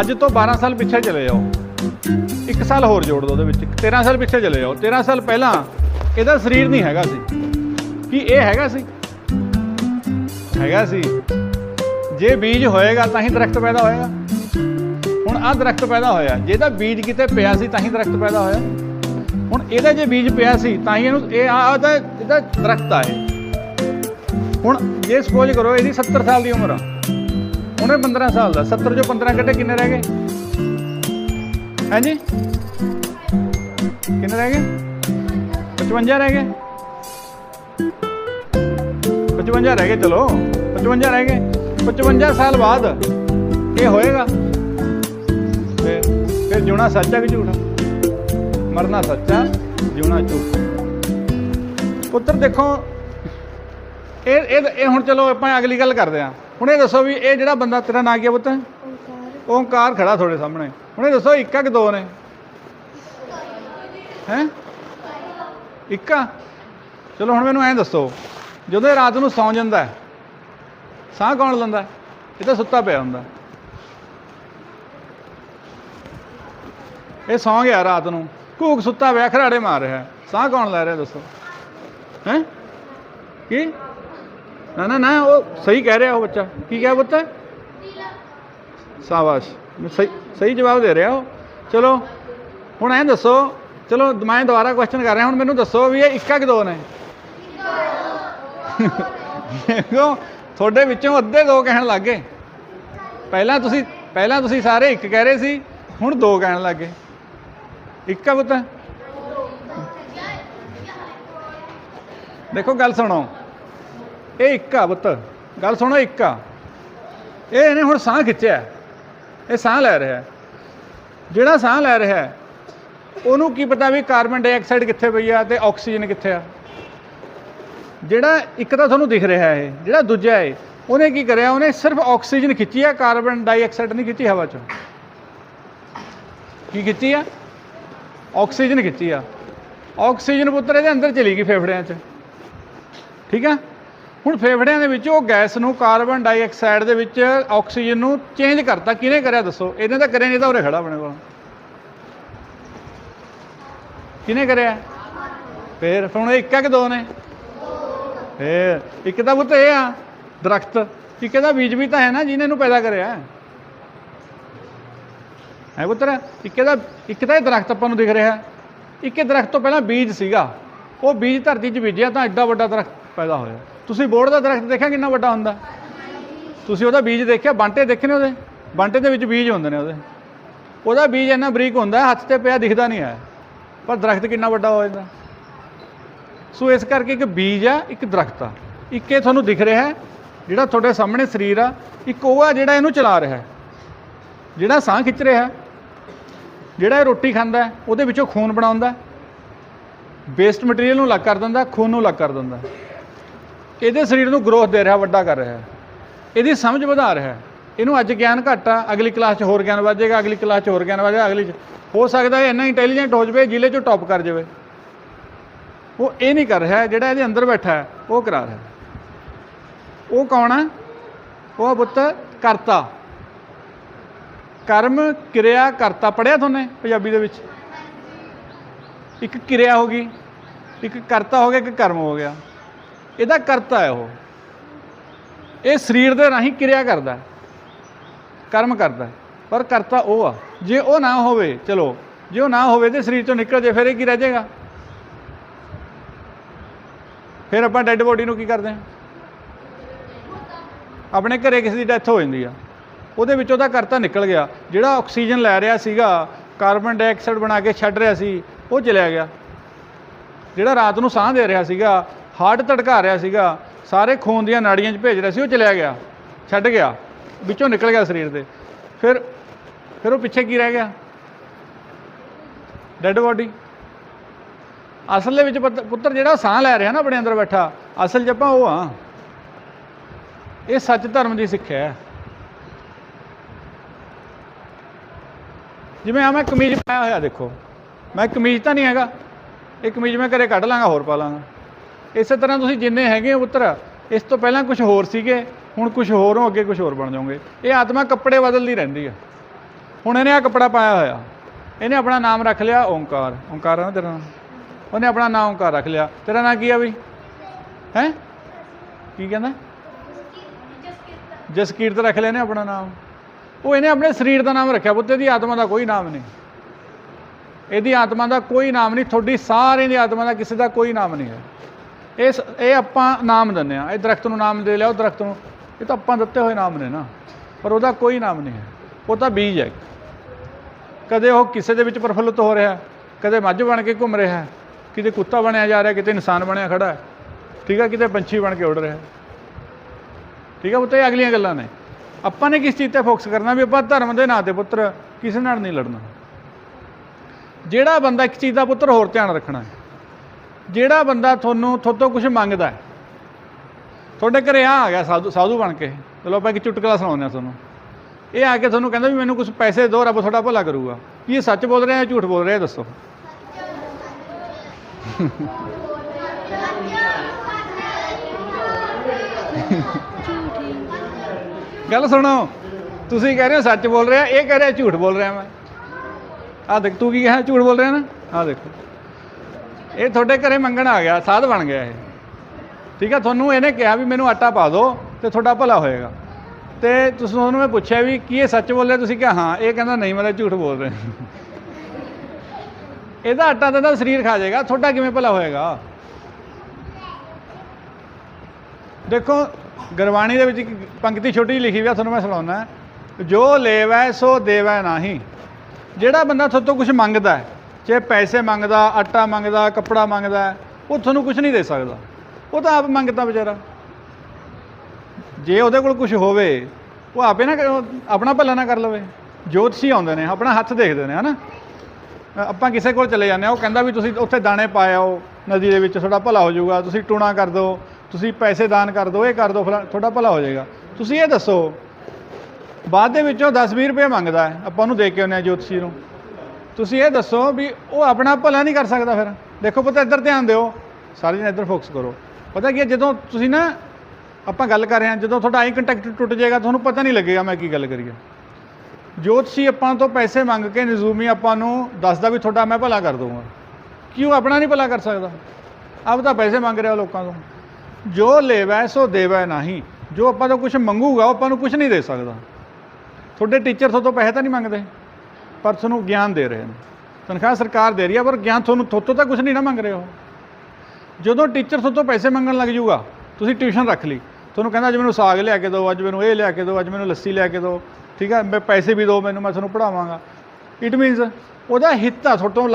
ਅੱਜ ਤੋਂ 12 ਸਾਲ ਪਿੱਛੇ ਚਲੇ ਜਾਓ। ਇੱਕ ਸਾਲ ਹੋਰ ਜੋੜ ਦਿਓ ਉਹਦੇ ਵਿੱਚ। 13 ਸਾਲ ਪਿੱਛੇ ਚਲੇ ਜਾਓ। 13 ਸਾਲ ਪਹਿਲਾਂ ਇਹਦਾ ਸਰੀਰ ਨਹੀਂ ਹੈਗਾ ਸੀ। ਕੀ ਇਹ ਹੈਗਾ ਸੀ? ਹੈਗਾ ਸੀ। ਜੇ ਬੀਜ ਹੋਏਗਾ ਤਾਂ ਹੀ ਦਰਖਤ ਪੈਦਾ ਹੋਏਗਾ। ਹੁਣ ਆਹ ਦਰਖਤ ਪੈਦਾ ਹੋਇਆ। ਜੇ ਇਹਦਾ ਬੀਜ ਕਿਤੇ ਪਿਆ ਸੀ ਤਾਂ ਹੀ ਦਰਖਤ ਪੈਦਾ ਹੋਇਆ। ਹੁਣ ਇਹਦਾ ਜੇ ਬੀਜ ਪਿਆ ਸੀ ਤਾਂ ਹੀ ਇਹਨੂੰ ਇਹ ਆ ਇਹਦਾ ਇਹਦਾ ਦਰਖਤ ਆ ਇਹ। ਹੁਣ ਜੇ ਸਪੋਜ਼ ਕਰੋ ਇਹਦੀ 70 ਸਾਲ ਦੀ ਉਮਰ ਆ। ਉਹਨੇ 15 ਸਾਲ ਦਾ 70 ਚੋਂ 15 ਕੱਢੇ, ਕਿੰਨੇ ਰਹਿ ਗਏ? ਹਾਂਜੀ? ਕਿੰਨੇ ਰਹਿ ਗਏ? 55 ਰਹਿ ਗਏ। 55 ਰਹਿ ਗਏ, ਚਲੋ। 55 ਰਹਿ ਗਏ। 55 ਸਾਲ ਬਾਅਦ ਇਹ ਹੋਏਗਾ। ਫਿਰ ਫਿਰ ਜਿਉਣਾ ਸੱਚਾ ਹੈ ਕਿ ਝੂਠ? ਮਰਨਾ ਸੱਚਾ ਜਿਉਣਾ ਝੂਠ। ਪੁੱਤਰ, ਦੇਖੋ, ਇਹ ਇਹ ਇਹ ਹੁਣ ਚਲੋ ਆਪਾਂ ਅਗਲੀ ਗੱਲ ਕਰਦੇ ਹਾਂ। ਹੁਣ ਇਹ ਦੱਸੋ ਵੀ ਇਹ ਜਿਹੜਾ ਬੰਦਾ ਤੇਰਾ ਨਾਂ ਕੀ ਹੈ ਪੁੱਤ? ਓਂਕਾਰ ਖੜਾ ਤੁਹਾਡੇ ਸਾਹਮਣੇ। ਹੁਣ ਇਹ ਦੱਸੋ, ਇੱਕਾ ਕਿ ਦੋ ਨੇ? ਹੈ? ਇੱਕਾ ਚਲੋ ਹੁਣ ਮੈਨੂੰ ਐਂ ਦੱਸੋ, ਜਦੋਂ ਇਹ ਰਾਤ ਨੂੰ ਸੌਂ ਜਾਂਦਾ ਸਾਹ ਕੌਣ ਲੈਂਦਾ ਹੈ? ਇਹ ਤਾਂ ਸੁੱਤਾ ਪਿਆ ਹੁੰਦਾ। ਇਹ ਸੌਂ ਗਿਆ ਰਾਤ ਨੂੰ, ਘੂਕ ਸੁੱਤਾ ਪਿਆ ਖਰਾੜੇ ਮਾਰ ਰਿਹਾ ਸਾਹ ਕੌਣ ਲੈ ਰਿਹਾ ਦੱਸੋ? ਹੈ? ਕੀ? ਨਾ ਨਾ ਨਾ, ਉਹ ਸਹੀ ਕਹਿ ਰਿਹਾ ਉਹ ਬੱਚਾ। ਕੀ ਕਿਹਾ ਪੁੱਤ? ਸ਼ਾਬਾਸ਼। ਸਹੀ ਸਹੀ ਜਵਾਬ ਦੇ ਰਿਹਾ ਉਹ। ਚਲੋ, ਹੁਣ ਐਂ ਦੱਸੋ, ਚਲੋ, ਮੈਂ ਦੁਬਾਰਾ ਕੁਐਸਚਨ ਕਰ ਰਿਹਾ, ਹੁਣ ਮੈਨੂੰ ਦੱਸੋ ਵੀ ਇਹ ਇੱਕਾ ਕਿ ਦੋ ਨੇ। ਦੇਖੋ, ਤੁਹਾਡੇ ਵਿੱਚੋਂ ਅੱਧੇ ਦੋ ਕਹਿਣ ਲੱਗ ਗਏ। ਪਹਿਲਾਂ ਤੁਸੀਂ ਪਹਿਲਾਂ ਤੁਸੀਂ ਸਾਰੇ ਇੱਕ ਕਹਿ ਰਹੇ ਸੀ, ਹੁਣ ਦੋ ਕਹਿਣ ਲੱਗ ਗਏ। ਇੱਕਾ ਪੁੱਤ। ਦੇਖੋ, ਗੱਲ ਸੁਣੋ। ਇਹ ਇੱਕ ਆ ਪੁੱਤ। ਗੱਲ ਸੁਣੋ ਇੱਕ ਆ। ਇਹ ਇਹਨੇ ਹੁਣ ਸਾਹ ਖਿੱਚਿਆ। ਇਹ ਸਾਹ ਲੈ ਰਿਹਾ। ਜਿਹੜਾ ਸਾਹ ਲੈ ਰਿਹਾ, ਉਹਨੂੰ ਕੀ ਪਤਾ ਵੀ ਕਾਰਬਨ ਡਾਈਆਕਸਾਈਡ ਕਿੱਥੇ ਪਈ ਆ ਤੇ ਆਕਸੀਜਨ ਕਿੱਥੇ ਆ। ਜਿਹੜਾ ਇੱਕ ਤਾਂ ਤੁਹਾਨੂੰ ਦਿਖ ਰਿਹਾ ਹੈ ਜਿਹੜਾ ਦੂਜਾ ਹੈ ਉਹਨੇ ਕੀ ਕਰਿਆ? ਉਹਨੇ ਸਿਰਫ ਆਕਸੀਜਨ ਖਿੱਚੀ ਆ, ਕਾਰਬਨ ਡਾਈਆਕਸਾਈਡ ਨਹੀਂ ਖਿੱਚੀ ਹਵਾ ਚੋਂ। ਕੀ ਖਿੱਚੀ ਆ? ਆਕਸੀਜਨ ਖਿੱਚੀ ਆ। ਆਕਸੀਜਨ ਪੁੱਤਰ ਇਹਦੇ ਅੰਦਰ ਚਲੀ ਗਈ ਫੇਫੜਿਆਂ 'ਚ। ਠੀਕ ਆ? ਹੁਣ ਫੇਫੜਿਆਂ ਦੇ ਵਿੱਚ ਉਹ ਗੈਸ ਨੂੰ ਕਾਰਬਨ ਡਾਈਆਕਸਾਈਡ ਦੇ ਵਿੱਚ ਆਕਸੀਜਨ ਨੂੰ ਚੇਂਜ ਕਰਤਾ। ਕਿਹਨੇ ਕਰਿਆ ਦੱਸੋ? ਇਹਨੇ ਤਾਂ ਕਰਿਆ ਨਹੀਂ ਤਾਂ ਉਰੇ ਖੜਾ ਆਪਣੇ ਕੋਲ। ਕਿਹਨੇ ਕਰਿਆ? ਫੇਰ ਫਿਰ, ਹੁਣ ਇੱਕ ਆ ਕਿ ਦੋ ਨੇ? ਫੇਰ, ਇੱਕ ਤਾਂ ਪੁੱਤ ਇਹ ਆ, ਦਰਖਤ। ਇੱਕ ਇਹਦਾ ਬੀਜ ਵੀ ਤਾਂ ਹੈ ਨਾ, ਜਿਹਨੇ ਇਹਨੂੰ ਪੈਦਾ ਕਰਿਆ। ਹੈ ਪੁੱਤਰ? ਇੱਕ ਇਹਦਾ, ਇੱਕ ਤਾਂ ਇਹ ਦਰਖਤ ਆਪਾਂ ਨੂੰ ਦਿਖ ਰਿਹਾ। ਇੱਕ ਇਹ ਦਰਖਤ ਤੋਂ ਪਹਿਲਾਂ ਬੀਜ ਸੀਗਾ। ਉਹ ਬੀਜ ਧਰਤੀ 'ਚ ਬੀਜਿਆ ਤਾਂ ਐਡਾ ਵੱਡਾ ਦਰਖਤ ਪੈਦਾ ਹੋਇਆ। ਤੁਸੀਂ ਬੋਰਡ ਦਾ ਦਰਖਤ ਦੇਖਿਆ ਕਿੰਨਾ ਵੱਡਾ ਹੁੰਦਾ? ਤੁਸੀਂ ਉਹਦਾ ਬੀਜ ਦੇਖਿਆ? ਬਾਂਟੇ ਦੇਖੇ ਨੇ ਉਹਦੇ? ਬਾਂਟੇ ਦੇ ਵਿੱਚ ਬੀਜ ਹੁੰਦੇ ਨੇ ਉਹਦੇ। ਉਹਦਾ ਬੀਜ ਇੰਨਾ ਬਰੀਕ ਹੁੰਦਾ, ਹੱਥ ਤੇ ਪਿਆ ਦਿਖਦਾ ਨਹੀਂ ਹੈ। ਪਰ ਦਰਖਤ ਕਿੰਨਾ ਵੱਡਾ ਹੋ ਜਾਂਦਾ। ਸੋ ਇਸ ਕਰਕੇ ਇੱਕ ਬੀਜ ਆ, ਇੱਕ ਦਰਖਤ ਆ। ਇੱਕ ਇਹ ਤੁਹਾਨੂੰ ਦਿਖ ਰਿਹਾ ਹੈ, ਜਿਹੜਾ ਤੁਹਾਡੇ ਸਾਹਮਣੇ ਸਰੀਰ ਆ। ਇੱਕ ਉਹ ਆ ਜਿਹੜਾ ਇਹਨੂੰ ਚਲਾ ਰਿਹਾ ਹੈ। ਜਿਹੜਾ ਸਾਹ ਖਿੱਚ ਰਿਹਾ ਜਿਹੜਾ ਇਹ ਰੋਟੀ ਖਾਂਦਾ ਉਹਦੇ ਵਿੱਚੋਂ ਖੂਨ ਬਣਾਉਂਦਾ ਵੇਸਟ ਮਟੀਰੀਅਲ ਨੂੰ ਅਲੱਗ ਕਰ ਦਿੰਦਾ ਖੂਨ ਨੂੰ ਅਲੱਗ ਕਰ ਦਿੰਦਾ ਇਹਦੇ ਸਰੀਰ ਨੂੰ ਗਰੋਥ ਦੇ ਰਿਹਾ, ਵੱਡਾ ਕਰ ਰਿਹਾ। ਇਹਦੀ ਸਮਝ ਵਧਾ ਰਿਹਾ। ਇਹਨੂੰ ਅੱਜ ਗਿਆਨ ਘੱਟ ਆ, ਅਗਲੀ ਕਲਾਸ 'ਚ ਹੋਰ ਗਿਆਨ ਵੱਧੇਗਾ ਅਗਲੀ ਕਲਾਸ 'ਚ ਹੋਰ ਗਿਆਨ ਵੱਧੇਗਾ ਅਗਲੀ 'ਚ ਹੋ ਸਕਦਾ ਹੈ ਇੰਨਾ ਇੰਟੈਲੀਜੈਂਟ ਹੋ ਜਾਵੇ, ਜ਼ਿਲ੍ਹੇ 'ਚੋਂ ਟੌਪ ਕਰ ਜਾਵੇ। ਉਹ ਇਹ ਨਹੀਂ ਕਰ ਰਿਹਾ, ਜਿਹੜਾ ਇਹਦੇ ਅੰਦਰ ਬੈਠਾ ਹੈ, ਉਹ ਕਰਾ ਰਿਹਾ। ਉਹ ਕੌਣ ਹੈ ਉਹ ਪੁੱਤ ਕਰਤਾ। ਕਰਮ, ਕਿਰਿਆ, ਕਰਤਾ। ਪੜਿਆ ਤੁਹਾਨੂੰ ਪੰਜਾਬੀ ਦੇ ਵਿੱਚ? ਇੱਕ ਕਿਰਿਆ ਹੋ ਗਈ, ਇੱਕ ਕਰਤਾ ਹੋ ਗਿਆ, ਇੱਕ ਕਰਮ ਹੋ ਗਿਆ। ਇਹਦਾ ਕਰਤਾ ਹੈ ਉਹ। ਇਹ ਸਰੀਰ ਦੇ ਰਾਹੀਂ ਕਿਰਿਆ ਕਰਦਾ ਕਰਮ ਕਰਦਾ ਪਰ ਕਰਤਾ ਉਹ ਆ। ਜੇ ਉਹ ਨਾ ਹੋਵੇ, ਚਲੋ, ਜੇ ਉਹ ਨਾ ਹੋਵੇ ਤੇ ਸਰੀਰ ਤੋਂ ਨਿਕਲ ਜੇ, ਫਿਰ ਇਹ ਕੀ ਰਹਿ ਜਾਏਗਾ? ਫਿਰ ਆਪਾਂ ਡੈੱਡ ਬੋਡੀ ਨੂੰ ਕੀ ਕਰਦੇ ਹਾਂ? ਆਪਣੇ ਘਰੇ ਕਿਸੇ ਦੀ ਡੈਥ ਹੋ ਜਾਂਦੀ ਆ। ਉਹਦੇ ਵਿੱਚ ਉਹਦਾ ਕਰਤਾ ਨਿਕਲ ਗਿਆ। ਜਿਹੜਾ ਆਕਸੀਜਨ ਲੈ ਰਿਹਾ ਸੀਗਾ ਕਾਰਬਨ ਡਾਈਆਕਸਾਈਡ ਬਣਾ ਕੇ ਛੱਡ ਰਿਹਾ ਸੀ, ਉਹ ਚਲਿਆ ਗਿਆ। ਜਿਹੜਾ ਰਾਤ ਨੂੰ ਸਾਹ ਦੇ ਰਿਹਾ ਸੀਗਾ ਹਾਰਟ ਧੜਕਾ ਰਿਹਾ ਸੀਗਾ, ਸਾਰੇ ਖੂਨ ਦੀਆਂ ਨਾੜੀਆਂ 'ਚ ਭੇਜ ਰਿਹਾ ਸੀ, ਉਹ ਚਲਿਆ ਗਿਆ, ਛੱਡ ਗਿਆ, ਵਿੱਚੋਂ ਨਿਕਲ ਗਿਆ ਸਰੀਰ ਦੇ। ਫਿਰ ਫਿਰ ਉਹ ਪਿੱਛੇ ਕੀ ਰਹਿ ਗਿਆ? ਡੈੱਡ ਬੋਡੀ ਅਸਲ ਦੇ ਵਿੱਚ ਪੁੱਤ- ਪੁੱਤਰ ਜਿਹੜਾ ਸਾਹ ਲੈ ਰਿਹਾ ਨਾ ਆਪਣੇ ਅੰਦਰ ਬੈਠਾ, ਅਸਲ 'ਚ ਆਪਾਂ ਉਹ ਆ ਇਹ ਸੱਚ ਧਰਮ ਦੀ ਸਿੱਖਿਆ ਹੈ। ਜਿਵੇਂ ਆ ਮੈਂ ਕਮੀਜ਼ ਪਾਇਆ ਹੋਇਆ, ਦੇਖੋ। ਮੈਂ ਕਮੀਜ਼ ਤਾਂ ਨਹੀਂ ਹੈਗਾ। ਇਹ ਕਮੀਜ਼ ਮੈਂ ਘਰੇ ਕੱਢ ਲਾਂਗਾ, ਹੋਰ ਪਾ ਲਾਂਗਾ। ਇਸੇ ਤਰ੍ਹਾਂ ਤੁਸੀਂ ਜਿੰਨੇ ਹੈਗੇ ਹੋ ਪੁੱਤਰ, ਇਸ ਤੋਂ ਪਹਿਲਾਂ ਕੁਝ ਹੋਰ ਸੀਗੇ, ਹੁਣ ਕੁਝ ਹੋਰ ਹੋ ਅੱਗੇ ਕੁਝ ਹੋਰ ਬਣ ਜਾਓਗੇ। ਇਹ ਆਤਮਾ ਕੱਪੜੇ ਬਦਲਦੀ ਰਹਿੰਦੀ ਆ। ਹੁਣ ਇਹਨੇ ਆ ਕੱਪੜਾ ਪਾਇਆ ਹੋਇਆ। ਇਹਨੇ ਆਪਣਾ ਨਾਮ ਰੱਖ ਲਿਆ ਓਂਕਾਰ। ਓਂਕਾਰ ਹੈ ਨਾ ਤੇਰਾ ਨਾਮ? ਉਹਨੇ ਆਪਣਾ ਨਾਮ ਓਂਕਾਰ ਰੱਖ ਲਿਆ। ਤੇਰਾ ਨਾਮ ਕੀ ਆ ਬਈ? ਹੈ? ਕੀ ਕਹਿੰਦਾ? ਜਸਕੀਰਤ ਰੱਖ ਲਿਆ ਨੇ ਆਪਣਾ ਨਾਮ। ਉਹ ਇਹਨੇ ਆਪਣੇ ਸਰੀਰ ਦਾ ਨਾਮ ਰੱਖਿਆ ਪੁੱਤ, ਇਹਦੀ ਆਤਮਾ ਦਾ ਕੋਈ ਨਾਮ ਨਹੀਂ। ਇਹਦੀ ਆਤਮਾ ਦਾ ਕੋਈ ਨਾਮ ਨਹੀਂ, ਤੁਹਾਡੀ ਸਾਰਿਆਂ ਦੀ ਆਤਮਾ ਦਾ ਕਿਸੇ ਦਾ ਕੋਈ ਨਾਮ ਨਹੀਂ ਹੈ। ਇਸ ਇਹ ਆਪਾਂ ਨਾਮ ਦਿੰਦੇ ਆ ਇਹ ਦਰਖਤ ਨੂੰ ਨਾਮ ਦੇ ਲਿਆ, ਉਹ ਦਰਖਤ ਨੂੰ। ਇਹ ਤਾਂ ਆਪਾਂ ਦਿੱਤੇ ਹੋਏ ਨਾਮ ਨੇ ਨਾ। ਪਰ ਉਹਦਾ ਕੋਈ ਨਾਮ ਨਹੀਂ ਹੈ। ਉਹ ਤਾਂ ਬੀਜ ਹੈ ਕਦੇ ਉਹ ਕਿਸੇ ਦੇ ਵਿੱਚ ਪ੍ਰਫੁੱਲਤ ਹੋ ਰਿਹਾ ਕਦੇ ਮੱਝ ਬਣ ਕੇ ਘੁੰਮ ਰਿਹਾ ਕਿਤੇ ਕੁੱਤਾ ਬਣਿਆ ਜਾ ਰਿਹਾ, ਕਿਤੇ ਇਨਸਾਨ ਬਣਿਆ ਖੜਾ ਹੈ, ਠੀਕ ਹੈ, ਕਿਤੇ ਪੰਛੀ ਬਣ ਕੇ ਉੱਡ ਰਿਹਾ ਠੀਕ ਹੈ ਪੁੱਤ ਇਹ ਅਗਲੀਆਂ ਗੱਲਾਂ ਨੇ। ਆਪਾਂ ਨੇ ਕਿਸ ਚੀਜ਼ ਤੇ ਫੋਕਸ ਕਰਨਾ ਵੀ ਆਪਾਂ ਧਰਮ ਦੇ ਨਾਂ ਤੇ ਪੁੱਤਰ ਕਿਸੇ ਨਾਲ ਨਹੀਂ ਲੜਨਾ। ਜਿਹੜਾ ਬੰਦਾ ਇੱਕ ਚੀਜ਼ ਦਾ ਪੁੱਤਰ ਹੋਰ ਧਿਆਨ ਰੱਖਣਾ ਹੈ ਜਿਹੜਾ ਬੰਦਾ ਤੁਹਾਨੂੰ, ਤੁਹਾਤੋਂ ਕੁਝ ਮੰਗਦਾ ਹੈ। ਤੁਹਾਡੇ ਘਰੇ ਆ ਆ ਗਿਆ ਸਾਧੂ ਸਾਧੂ ਬਣ ਕੇ। ਚਲੋ ਆਪਾਂ ਇੱਕ ਚੁਟਕਲਾ ਸੁਣਾਉਂਦੇ ਹਾਂ ਤੁਹਾਨੂੰ। ਇਹ ਆ ਕੇ ਤੁਹਾਨੂੰ ਕਹਿੰਦਾ ਵੀ ਮੈਨੂੰ ਕੁਝ ਪੈਸੇ ਦਿਓ, ਰੱਬ ਤੁਹਾਡਾ ਭਲਾ ਕਰੂਗਾ। ਕੀ ਇਹ ਸੱਚ ਬੋਲ ਰਿਹਾ ਜਾਂ ਝੂਠ ਬੋਲ ਰਿਹਾ ਦੱਸੋ। ਗੱਲ ਸੁਣੋ। ਤੁਸੀਂ ਕਹਿ ਰਹੇ ਹੋ ਸੱਚ ਬੋਲ ਰਿਹਾ, ਇਹ ਕਹਿ ਰਿਹਾ ਝੂਠ ਬੋਲ ਰਿਹਾ ਮੈਂ। ਆ ਦੇਖ, ਤੂੰ ਕੀ ਕਿਹਾ, ਝੂਠ ਬੋਲ ਰਿਹਾ ਨਾ? ਆ ਦੇਖੋ। ਇਹ ਤੁਹਾਡੇ ਘਰੇ ਮੰਗਣ ਆ ਗਿਆ, ਸਾਧ ਬਣ ਗਿਆ ਇਹ। ਠੀਕ ਹੈ ਤੁਹਾਨੂੰ ਇਹਨੇ ਕਿਹਾ ਵੀ ਮੈਨੂੰ ਆਟਾ ਪਾ ਦਿਓ ਤੇ ਤੁਹਾਡਾ ਭਲਾ ਹੋਏਗਾ। ਤੇ ਤੁਸੀਂ ਉਹਨੂੰ ਮੈਂ ਪੁੱਛਿਆ ਵੀ ਕੀ ਇਹ ਸੱਚ ਬੋਲ ਰਿਹਾ ਤੁਸੀਂ ਕਿਹਾ, ਹਾਂ, ਇਹ ਕਹਿੰਦਾ ਨਹੀਂ, ਮੈਂ ਝੂਠ ਬੋਲ ਰਿਹਾ। ਇਹਦਾ ਆਟਾ ਤਾਂ ਇਹਦਾ ਸਰੀਰ ਖਾ ਜਾਏਗਾ, ਤੁਹਾਡਾ ਕਿਵੇਂ ਭਲਾ ਹੋਏਗਾ? ਦੇਖੋ, ਗੁਰਬਾਣੀ ਦੇ ਵਿੱਚ ਇੱਕ ਪੰਕਤੀ ਛੋਟੀ ਜਿਹੀ ਲਿਖੀ ਹੋਈ ਆ, ਤੁਹਾਨੂੰ ਮੈਂ ਸੁਣਾਉਣਾ। ਜੋ ਲੇਵੈ, ਸੋ ਦੇਵੈ ਨਾਹੀ। ਜਿਹੜਾ ਬੰਦਾ ਤੁਹਾਡੇ ਤੋਂ ਕੁਝ ਮੰਗਦਾ ਹੈ ਚਾਹੇ ਪੈਸੇ ਮੰਗਦਾ ਆਟਾ ਮੰਗਦਾ ਕੱਪੜਾ ਮੰਗਦਾ ਉਹ ਤੁਹਾਨੂੰ ਕੁਝ ਨਹੀਂ ਦੇ ਸਕਦਾ। ਉਹ ਤਾਂ ਆਪ ਮੰਗਦਾ ਵਿਚਾਰਾ। ਜੇ ਉਹਦੇ ਕੋਲ ਕੁਝ ਹੋਵੇ ਉਹ ਆਪੇ ਨਾ ਆਪਣਾ ਭਲਾ ਨਾ ਕਰ ਲਵੇ। ਜੋਤਸ਼ੀ ਆਉਂਦੇ ਨੇ ਆਪਣਾ ਹੱਥ ਦੇਖਦੇ ਨੇ ਹਨਾ? ਅ, ਆਪਾਂ ਕਿਸੇ ਕੋਲ ਚਲੇ ਜਾਂਦੇ ਆ ਉਹ ਕਹਿੰਦਾ ਵੀ ਤੁਸੀਂ ਉੱਥੇ ਦਾਣੇ ਪਾ ਆਓ ਨਦੀ ਦੇ ਵਿੱਚ ਤੁਹਾਡਾ ਭਲਾ ਹੋ ਜਾਊਗਾ ਤੁਸੀਂ ਟੂਣਾ ਕਰ ਦਿਓ ਤੁਸੀਂ ਪੈਸੇ ਦਾਨ ਕਰ ਦਿਓ ਇਹ ਕਰ ਦਿਓ ਫਲਾ ਤੁਹਾਡਾ ਭਲਾ ਹੋ ਜਾਏਗਾ। ਤੁਸੀਂ ਇਹ ਦੱਸੋ ਬਾਅਦ ਦੇ ਵਿੱਚੋਂ 10-20 ਰੁਪਏ ਮੰਗਦਾ ਆਪਾਂ ਉਹਨੂੰ ਦੇ ਕੇ ਆਉਂਦੇ ਆ ਜੋਤਸ਼ੀ ਨੂੰ। ਤੁਸੀਂ ਇਹ ਦੱਸੋ ਵੀ ਉਹ ਆਪਣਾ ਭਲਾ ਨਹੀਂ ਕਰ ਸਕਦਾ ਫਿਰ। ਦੇਖੋ ਪਤਾ, ਇੱਧਰ ਧਿਆਨ ਦਿਓ। ਸਾਰੇ ਜਣੇ ਇੱਧਰ ਫੋਕਸ ਕਰੋ। ਪਤਾ ਕੀ ਹੈ, ਜਦੋਂ ਤੁਸੀਂ ਨਾ ਆਪਾਂ ਗੱਲ ਕਰ ਰਹੇ ਹਾਂ, ਜਦੋਂ ਤੁਹਾਡਾ ਆਈ ਕੰਟੈਕਟ ਟੁੱਟ ਜਾਏਗਾ, ਤੁਹਾਨੂੰ ਪਤਾ ਨਹੀਂ ਲੱਗੇਗਾ ਮੈਂ ਕੀ ਗੱਲ ਕਰੀ ਹੈ ਜੋਤਸ਼ੀ ਆਪਾਂ ਤੋਂ ਪੈਸੇ ਮੰਗ ਕੇ ਨਜ਼ੂਮੀ ਆਪਾਂ ਨੂੰ ਦੱਸਦਾ ਵੀ ਤੁਹਾਡਾ ਮੈਂ ਭਲਾ ਕਰ ਦੂੰਗਾ ਕਿਉਂ ਆਪਣਾ ਨਹੀਂ ਭਲਾ ਕਰ ਸਕਦਾ? ਆਪ ਤਾਂ ਪੈਸੇ ਮੰਗ ਰਿਹਾ ਲੋਕਾਂ ਤੋਂ। ਜੋ ਲੈਵੈ ਸੋ ਦੇਵੈ ਨਹੀਂ। ਜੋ ਆਪਾਂ ਤੋਂ ਕੁਝ ਮੰਗੂਗਾ, ਉਹ ਆਪਾਂ ਨੂੰ ਕੁਝ ਨਹੀਂ ਦੇ ਸਕਦਾ। ਤੁਹਾਡੇ ਟੀਚਰ ਤੁਹਾਡੇ ਤੋਂ ਪੈਸੇ ਤਾਂ ਨਹੀਂ ਮੰਗਦੇ। ਪਰ ਤੁਹਾਨੂੰ ਗਿਆਨ ਦੇ ਰਹੇ ਨੇ। ਤਨਖਾਹ ਸਰਕਾਰ ਦੇ ਰਹੀ ਹੈ ਪਰ ਗਿਆਨ ਤੁਹਾਨੂੰ ਤੁਹਾਤੋਂ ਤਾਂ ਕੁਝ ਨਹੀਂ ਨਾ ਮੰਗ ਰਹੇ ਹੋ ਜਦੋਂ ਟੀਚਰ ਤੁਹਾਡੇ ਪੈਸੇ ਮੰਗਣ ਲੱਗ ਜਾਊਗਾ ਤੁਸੀਂ ਟਿਊਸ਼ਨ ਰੱਖ ਲਈ। ਤੁਹਾਨੂੰ ਕਹਿੰਦਾ, ਅੱਜ ਮੈਨੂੰ ਸਾਗ ਲਿਆ ਕੇ ਦਿਓ, ਅੱਜ ਮੈਨੂੰ ਇਹ ਲਿਆ ਕੇ ਦਿਓ, ਅੱਜ ਮੈਨੂੰ ਲੱਸੀ ਲਿਆ ਕੇ ਦਿਓ। ਠੀਕ ਹੈ ਮੈਂ ਪੈਸੇ ਵੀ ਦਿਓ ਮੈਨੂੰ ਮੈਂ ਤੁਹਾਨੂੰ ਪੜਾਵਾਂਗਾ ਇਟ ਮੀਨਸ ਉਹਦਾ ਹਿੱਤ ਆ, ਤੁਹਾਡੇ ਤੋਂ